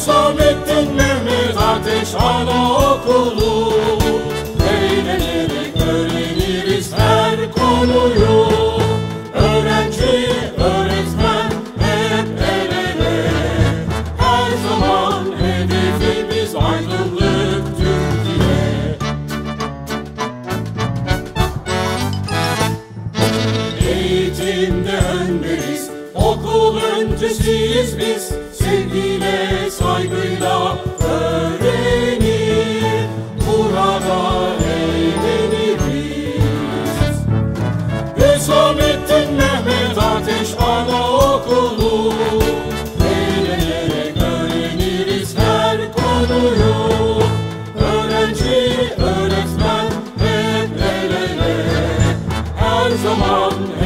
Hüsamettin Mehmet Ateş Ana Okulu Eğlenerek öğreniriz her konuyu. Öğrenci, öğretmen hep el ele. Her zaman hedefimiz aydınlık Türkiye. Eğitimde önderiz, okul öncüsüyüz biz. zaman